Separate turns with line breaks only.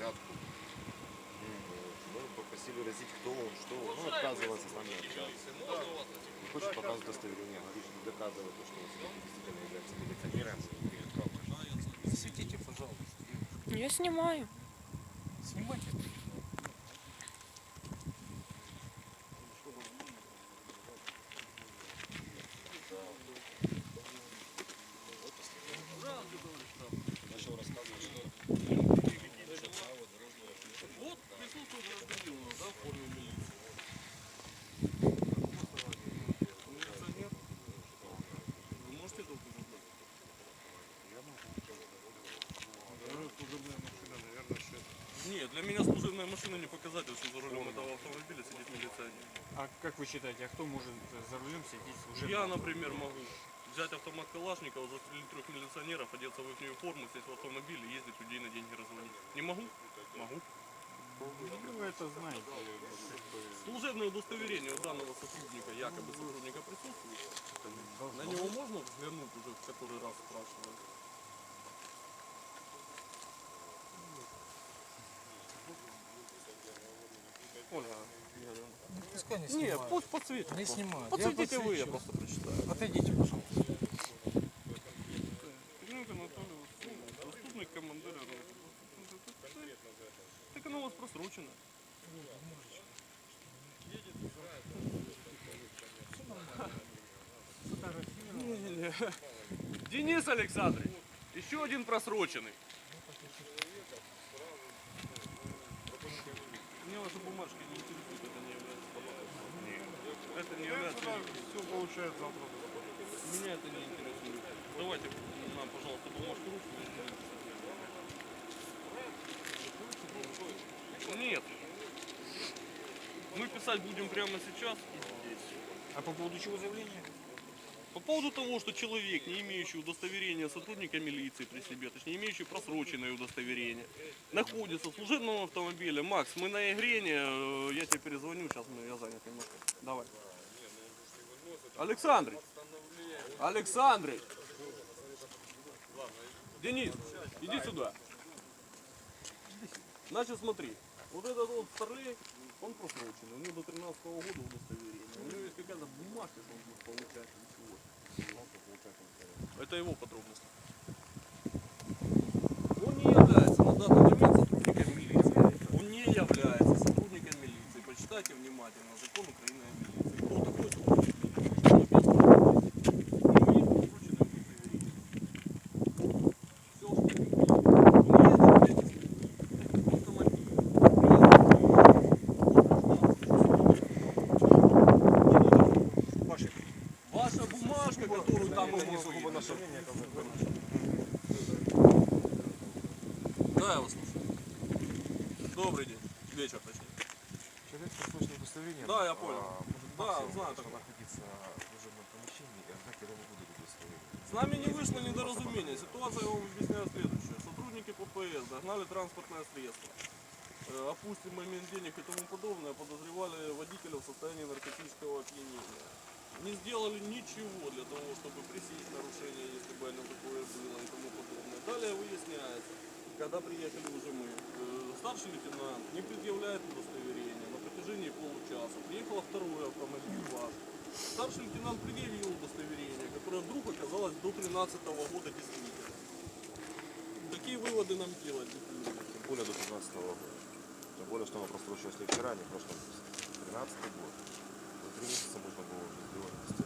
Вот. Мы попросили разить, кто он, что он. Ну, отказывается с нами общаться. Не хочет показывать удостоверение, говорит, что доказывает, то, что он действительно является милиционером.
Засветите, пожалуйста.
Я снимаю.
Снимайте.
Начал рассказывать, что
Вот присутствует гражданин у нас, да, в форме милиции. Милиционер. Вы можете это указать?
Служебная машина, наверное, сейчас.
Нет, для меня служебная машина не показатель, что за рулем этого автомобиля сидит милиционер.
А как вы считаете, а кто может за рулем сидеть служебным?
Я, например, могу взять автомат Калашникова, застрелить трех милиционеров, одеться в их форму, сесть в автомобиль и ездить людей на деньги разводить. Не могу? Могу.
Ну, вы это знаете.
Служебное удостоверение у данного сотрудника, якобы сотрудника присутствует. На него можно взглянуть уже в который раз спрашиваю? Оля,
Пускай не
не,
снимают.
пусть подсветит.
Не снимают.
Подсветите вы, я просто прочитаю.
Отойдите, пожалуйста.
Киренко Анатолий Васильевич, заступник командира роты. Так оно у вас просрочено. Не-не-не. Денис Александрович, еще один просроченный. Мне ваши бумажки не интересуют, это не является. Нет. Это не является...
Все получается завтра.
Меня это не интересует. Давайте нам, пожалуйста, бумажку ручку. Нет. Мы писать будем прямо сейчас и здесь.
А по поводу чего заявление?
По поводу того, что человек, не имеющий удостоверения сотрудника милиции при себе, точнее, имеющий просроченное удостоверение, находится в служебном автомобиле. Макс, мы на Игрене, э, я тебе перезвоню, сейчас я занят немножко. Давай. Александры. Александры. Денис, иди сюда. Значит, смотри, вот этот вот второй, он просроченный, у него до 13 года удостоверение. У него есть какая-то бумажка, что он будет получать. Это его подробности. Он не является на данный момент сотрудником милиции. Он не является сотрудником милиции. Почитайте внимательно закон Украины о милиции. Кто такой сотрудник милиции? Что написано? Имеет просроченное удостоверение. Все, что вы видите. Он ездит, блядь, в автомобиле.
Ваши.
Ваша бумажка,
наше
Да, я вас слушаю. Добрый день. Вечер, точнее.
Человек с просроченным удостоверением.
Да, я понял.
а, может
Да,
максимум
знаю такое.
находиться в служебном помещении и когда ему будут удостоверение.
С нами не вышло недоразумение. Ситуация, я вам объясняю следующее. Сотрудники ППС догнали транспортное средство. Э, Опустим момент денег и тому подобное, подозревали водителя в состоянии наркотического опьянения. Не сделали ничего для того, чтобы пресечь нарушение, если бы оно такое было и тому подобное. Далее выясняется, когда приехали уже мы, э, старший лейтенант не предъявляет удостоверение на протяжении получаса. Приехал второй автомобиль ваш. Старший лейтенант предъявил удостоверение, которое вдруг оказалось до 13 года действительно. Какие выводы нам делать?
Тем более до 15 года. Тем более, что оно просрочилось не вчера, не в прошлом месяце. 13 год три месяца можно было уже сделать.